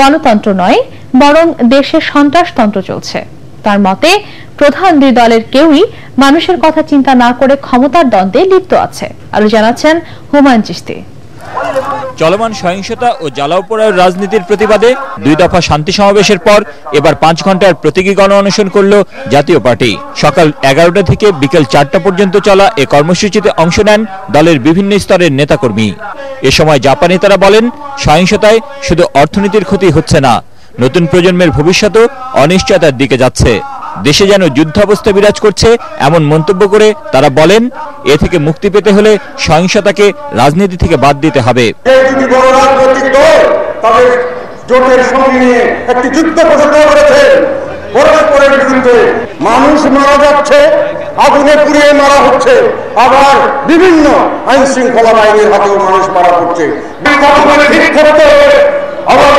গণতন্ত্র নয়, বরং দেশে সন্ত্রাসতন্ত্র চলছে। তার মতে, প্রধান দুই দলের কেউই মানুষের কথা চিন্তা না করে ক্ষমতার দ্বন্দ্বে লিপ্ত আছে আরও জানাচ্ছেন হুমায়ুন চিস্তি চলমান সহিংসতা ও জ্বালাও রাজনীতির প্রতিবাদে দুই দফা শান্তি সমাবেশের পর এবার পাঁচ ঘণ্টার প্রতীকী গণ অনশন করল জাতীয় পার্টি। সকাল এগারোটা থেকে বিকেল চারটা পর্যন্ত চলা এ কর্মসূচিতে অংশ নেন দলের বিভিন্ন স্তরের নেতাকর্মী। এ সময় জাপানি নেতারা বলেন, সহিংসতায় শুধু অর্থনীতির ক্ষতি হচ্ছে না, নতুন প্রজন্মের ভবিষ্যতও অনিশ্চয়তার দিকে যাচ্ছে। দেশে যেন যুদ্ধাবস্থা বিরাজ করছে এমন মন্তব্য করে তারা বলেন এ থেকে মুক্তি পেতে হলে সহিংসতাকে রাজনীতি থেকে বাদ দিতে হবে। এই দুটি বড় রাজনৈতিক দল তাদের জোটের সঙ্গে একটি যুদ্ধ ঘোষণা করেছে পরস্পরের বিরুদ্ধে মানুষ মারা যাচ্ছে আগুনে পুড়িয়ে মারা হচ্ছে আবার বিভিন্ন আইন শৃঙ্খলা বাহিনীর হাতেও মানুষ মারা হচ্ছে হবে আবার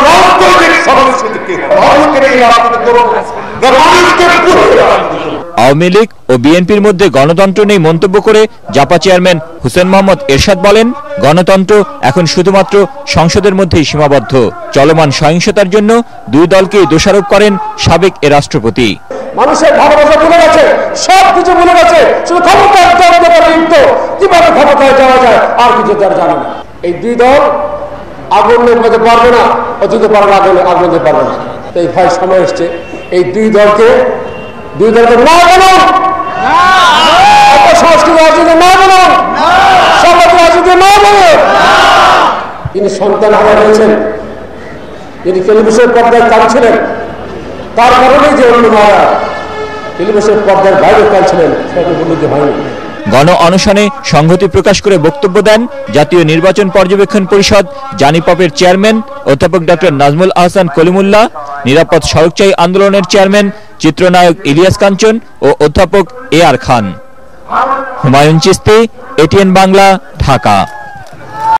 আওয়ামী লীগ ও বিএনপির মধ্যে গণতন্ত্র নেই মন্তব্য করে জাপা চেয়ারম্যান হুসেন মোহাম্মদ এরশাদ বলেন গণতন্ত্র এখন শুধুমাত্র সংসদের মধ্যেই সীমাবদ্ধ। চলমান সহিংসতার জন্য দুই দলকেই দোষারোপ করেন সাবেক এ রাষ্ট্রপতি। মানুষের ভালোবাসা ভুলে গেছে সব কিছু ভুলে গেছে শুধু ক্ষমতার দ্বন্দ্বে লিপ্ত। কীভাবে ক্ষমতায় যাওয়া যায় আর কিছু তার জানে না। এই দুই দল আগুন পারবে না অতীতে পারবে আগুন আগুন পারবে না। তো এই ভাই সময় এসছে এই দুই দলকে দুই দলকে না বলুন না না তিনি সন্তান হারা হয়েছেন যিনি টেলিভিশন পর্দায় কাঁদছিলেন। তার কারণেই যে অন্য মারা টেলিভিশন পর্দার বাইরে কাঁদছিলেন। সেটা উপলব্ধি হয়নি। গণ অনশনে সংহতি প্রকাশ করে বক্তব্য দেন জাতীয় নির্বাচন পর্যবেক্ষণ পরিষদ জানিপপের চেয়ারম্যান, অধ্যাপক ডক্টর নাজমুল আহসান কলিমুল্লাহ, নিরাপদ সড়কচাই আন্দোলনের চেয়ারম্যান, চিত্রনায়ক ইলিয়াস কাঞ্চন ও অধ্যাপক A R Khan. Humayun Chisti ATN Bangla, Dhaka.